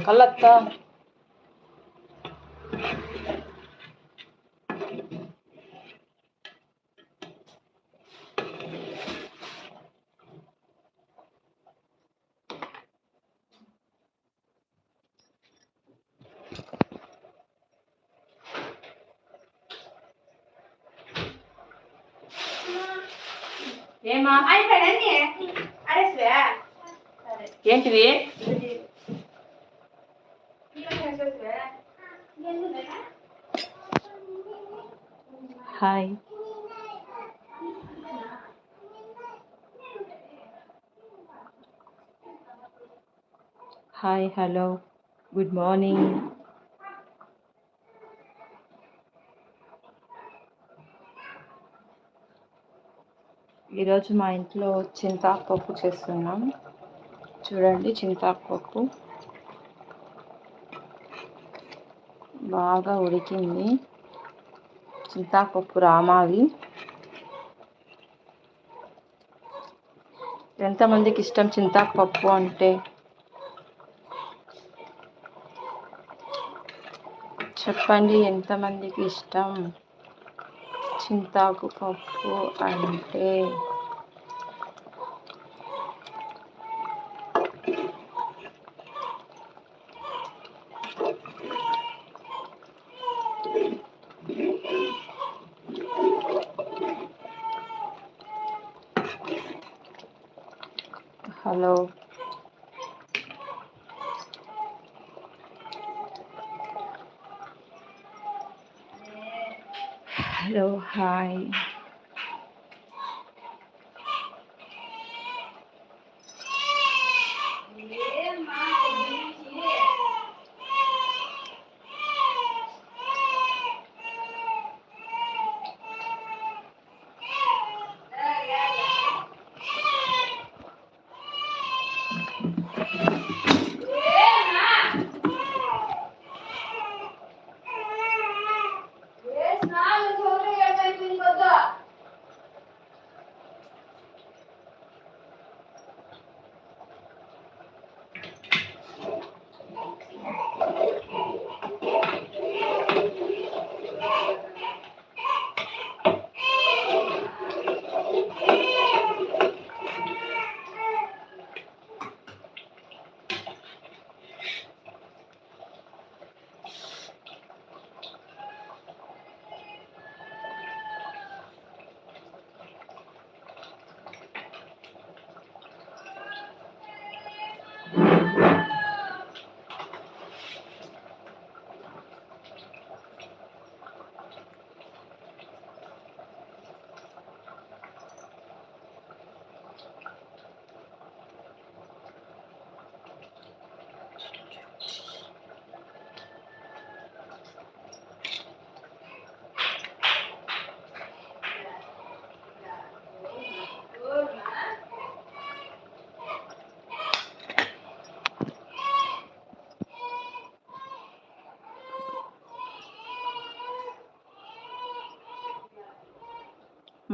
కళ్ళత్త ఏమా hi. Hi hello. Good morning. ఈరోజు మా ఇంట్లో చింతాకు పప్పు చేస్తున్నాం. చూడండి చింతాకు పప్పు బాగా ఉడికింది. చింతాపప్పు రామావి. ఎంతమందికి ఇష్టం చింతాకు పప్పు అంటే? చెప్పండి ఎంతమందికి ఇష్టం? చింతాకు పప్పు అంటే? హలో హలో హాయ్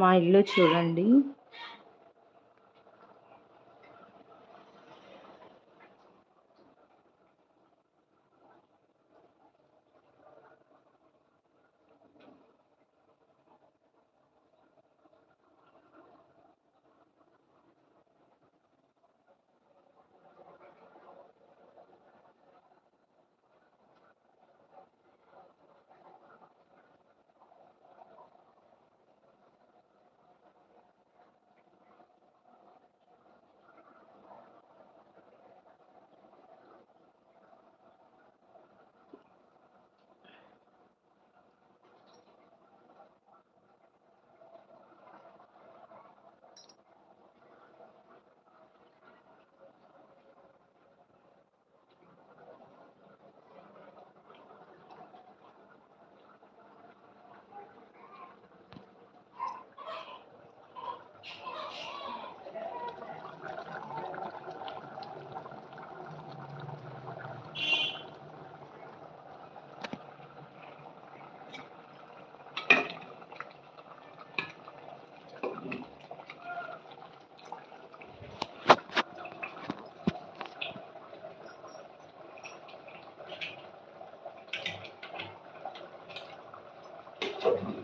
మా ఇల్లు చూడండి. nosotros.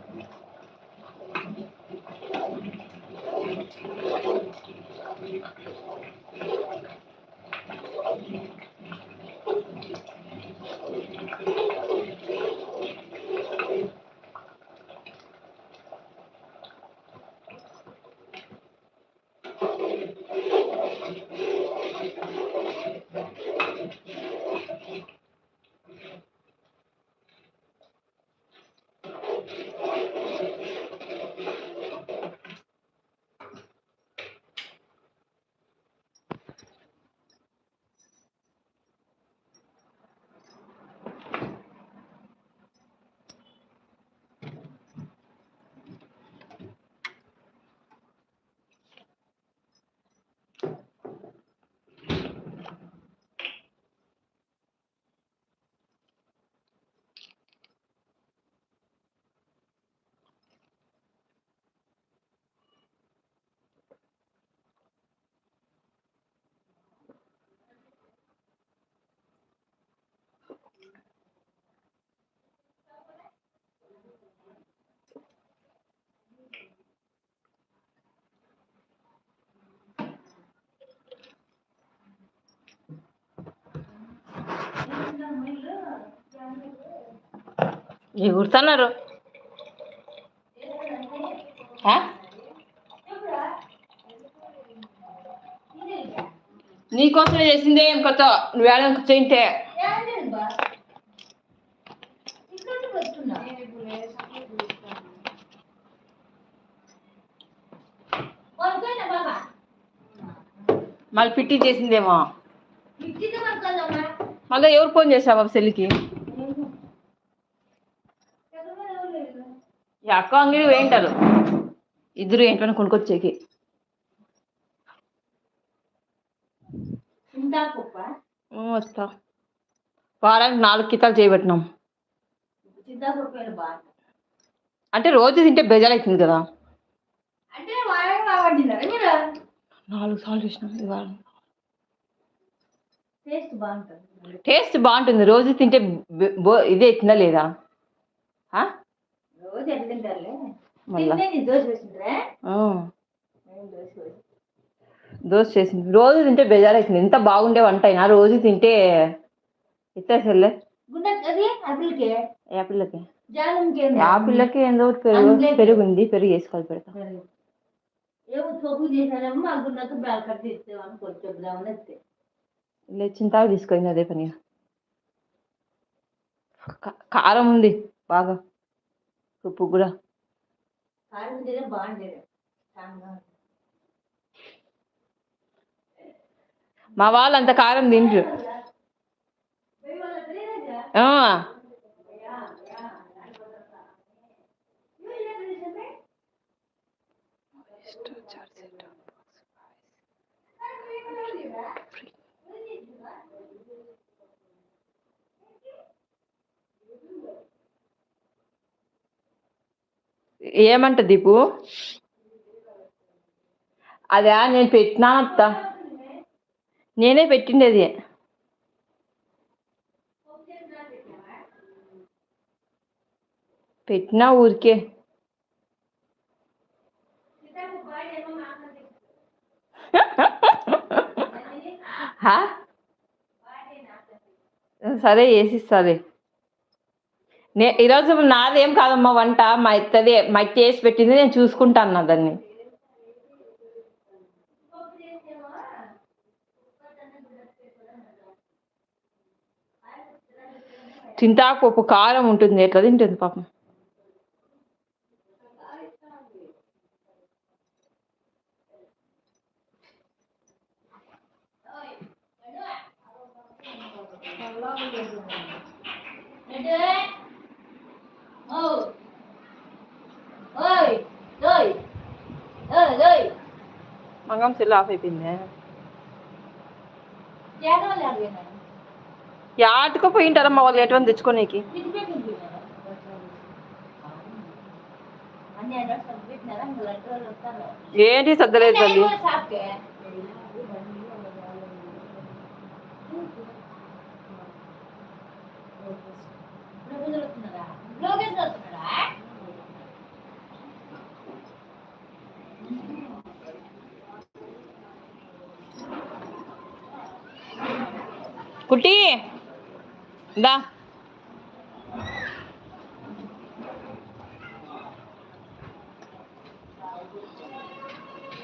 ఎగురుతున్నారు? నీకోసమే చేసిందే ఏం కొత్త? నువ్వు తింటే. మళ్ళీ పిట్టి చేసిందేమో. మళ్ళీ ఎవరు ఫోన్ చేసావు బాబు సెల్లికి? ఈ అక్క అంగడి వేయింటారు ఇద్దరు ఏంటని కొనుక్కొచ్చేకి. వస్తా. వారానికి నాలుగు కితాలు చేయబెట్టినాం. అంటే రోజు తింటే బెజార్ అవుతుంది కదా నాలుగు సార్లు చేసినాం ఈ వారం. టేస్ట్ బాగుంటుంది. రోజు తింటే ఇదే అవుతుందా లేదా దోశ చేసింది. రోజు తింటే బెజార్ అవుతుంది ఎంత బాగుండే వంట అయినా రోజు తింటే ఇచ్చేసలే యాపిల్లకి. యాపిల్లకి ఏందో పెరుగు. పెరుగు ఉంది పెరుగు వేసుకోవాలి పెడతా. చింతాకు తీసుకుంది అదే పని కారం ఉంది. బాగా. ఉంటుంది. మా వాళ్ళు అంత కారం తింటారు ఆ, ఏమంట దీపు? అదే నేను పెట్టినా అత్త. నేనే పెట్టిండేది. పెట్టినా ఊరికే. సరే వేసిస్తాలే నే ఈరోజు నాదేం కాదమ్మా వంట మా ఇత్తదే మా ఇత్త వేసి పెట్టింది నేను చూసుకుంటాను దాన్ని చింతాకు పప్పు కారం ఉంటుంది ఎట్లా తింటుంది పాపం ఏంటి? ఓ. ఓయ్ ఓయ్ ఓయ్ ఓయ్ మంగం సెల్ ఆఫ్ అయిపోయింది యాటుకో పోయింటారమ్మా వాళ్ళు ఎటువంటి తెచ్చుకోనీకి ఏంటి సర్దలేదు తల్లి కుట్టి దా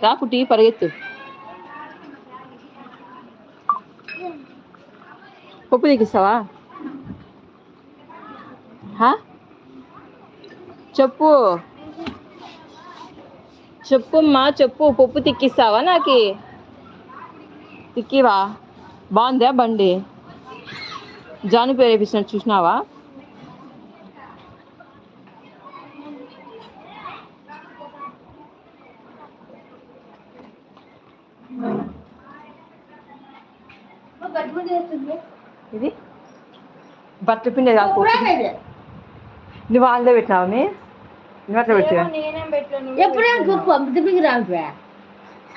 రా కుట్టి పరిగెత్తు పప్పు దిగిస్తావా చెప్పు చెప్పుమ్మా చెప్పు పప్పు తిక్కిస్తావా నాకి తిక్కివా బాగుందా బండి జాను పేరు వేపించినట్టు చూసినావా? ఇది? బట్టల పిండి. నువ్వు వాళ్ళదే పెట్టినావా మీ? నువ్వు అట్లా పెట్టివా? నేనేం పెట్టాను ఎప్పుడే గొప్ప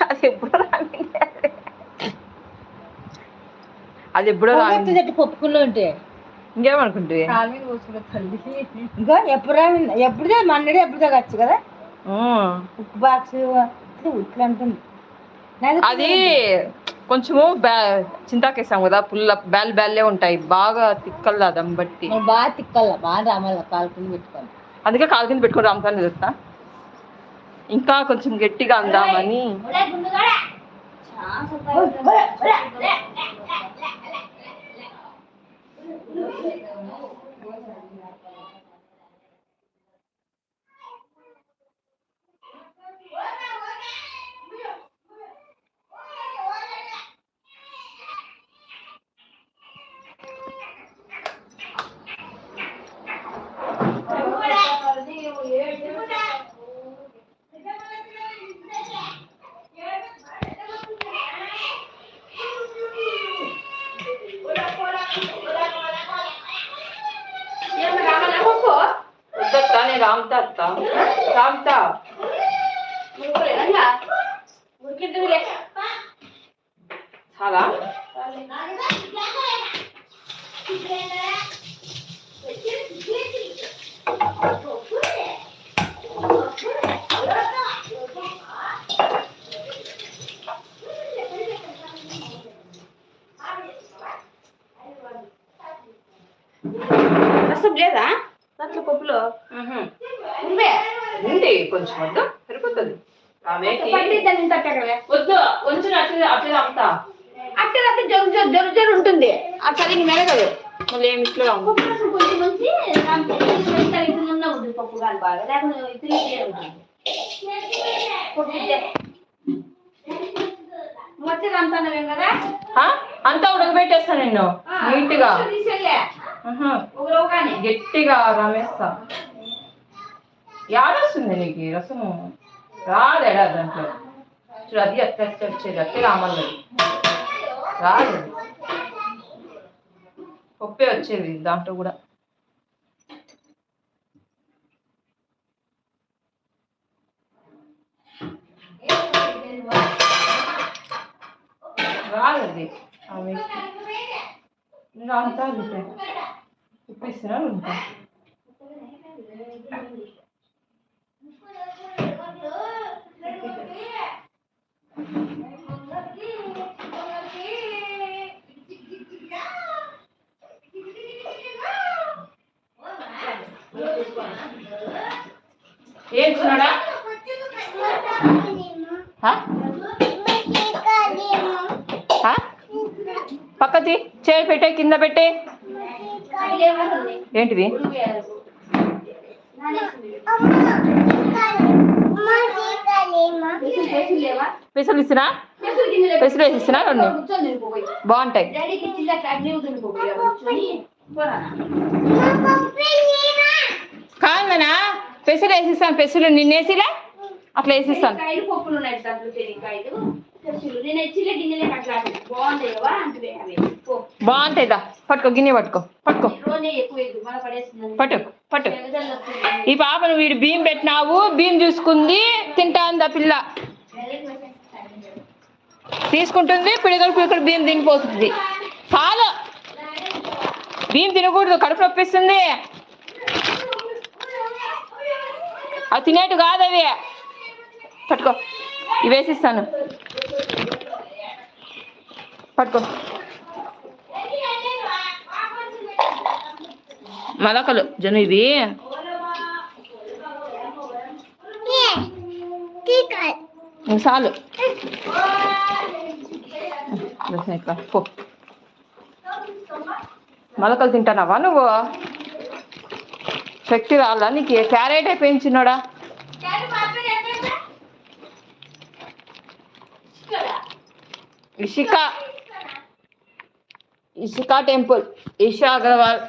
అది ఎప్పుడో రామింది అది ఎప్పుడో చెట్టు పప్పుకుల్లో ఉంటే? ఇంకేమనుకుంటుంది? ఇంకా ఎప్పుడు ఎప్పుడుదే మన్నడే ఎప్పుడుదే ఖర్చు కదా? ఉప్పు బాక్స్ నాది అది కొంచెము బ్యా చింతాకేసాం కదా పుల్ల బ్యాల్ బ్యాల్లే ఉంటాయి. బాగా తిక్కల్లా దమ్ బట్టి. బాగా తిక్కల్లా బాగా రామల్ల కాలుకుని పెట్టుకోను అందుకే కాలు కింద పెట్టుకొని రామకాన్ని తెలుస్తా ఇంకా కొంచెం గట్టిగా అందామని. Yeah. చాలా రసం లేదా? దాంట్లో పప్పులో. ఉందే కొంచెం వద్దు. సరిపోతుంది. వద్దు కొంచెం అట్లే అట్లే రామ్తా అక్కడ అక్కడ జరు జరు జరు జరు ఉంటుంది. ఆ చదివి మెరగదు. మళ్ళీ ఏమి ఇట్లా? కొంచెం ఉంటుంది పప్పు కానీ బాగా? అంతా ఉడకబెట్టేస్తా నేను. నీట్గా. తీసేలే ఆహా. ఒక రోగానే గట్టిగా రామేస్తా. యాడొస్తుంది నీకు రసము? రాదేడా దాంట్లో చూడు అది అట్ట అట్ట వచ్చేది అట్టే రామన్నది రాదు అది. పప్పే వచ్చేది దాంట్లో కూడా రాదది ఆమె అంతా ఉంటాయి ఇప్పిస్తున్నారు ఉంటాయి ఏం చూడా పక్కది చేయి పెట్టే కింద పెట్టే. ఏంటిది? పెసలు ఇస్తున్నా పెసలు వేసి ఇస్తున్నా రెండు? బాగుంటాయి. కాదనా పెసలు వేసిస్తాను. పెసలు నిన్నేసిలా అట్లా వేసిస్తాను. కాయలు పప్పులు ఉన్నాయి దాంట్లో శనక్కాయలు పెసలు. నేను చిల్ల గిన్నెలే అట్లా బాగుంటాయి కదా అంటే అవి. పో. బాగుంటాయి దా. పట్టుకో గిన్నె పట్టుకో. పట్టుకో. పట్టు పట్టు. ఈ పాపను వీడు బియ్యం పెట్టినావు. బియ్యం చూసుకుంది. తింటాంది ఆ పిల్ల? తీసుకుంటుంది పిడిగలు పిడిగలు బియ్యం తినిపోతుంది. చాలు బియ్యం తినకూడదు కడుపు నొప్పిస్తుంది. అవి తినేటు కాదు అవి పట్టుకో. ఇవి వేసిస్తాను. పట్టుకో. మలకలు. జను ఇవి. చాలు. మొలకలు ఇట్లా పో. తింటానావా నువ్వు? శక్తి రాలా నీకు? క్యారెట్ అయిపోయించినోడా ఇషికా. ఇషికా టెంపుల్ ఇషా అగర్వాల్.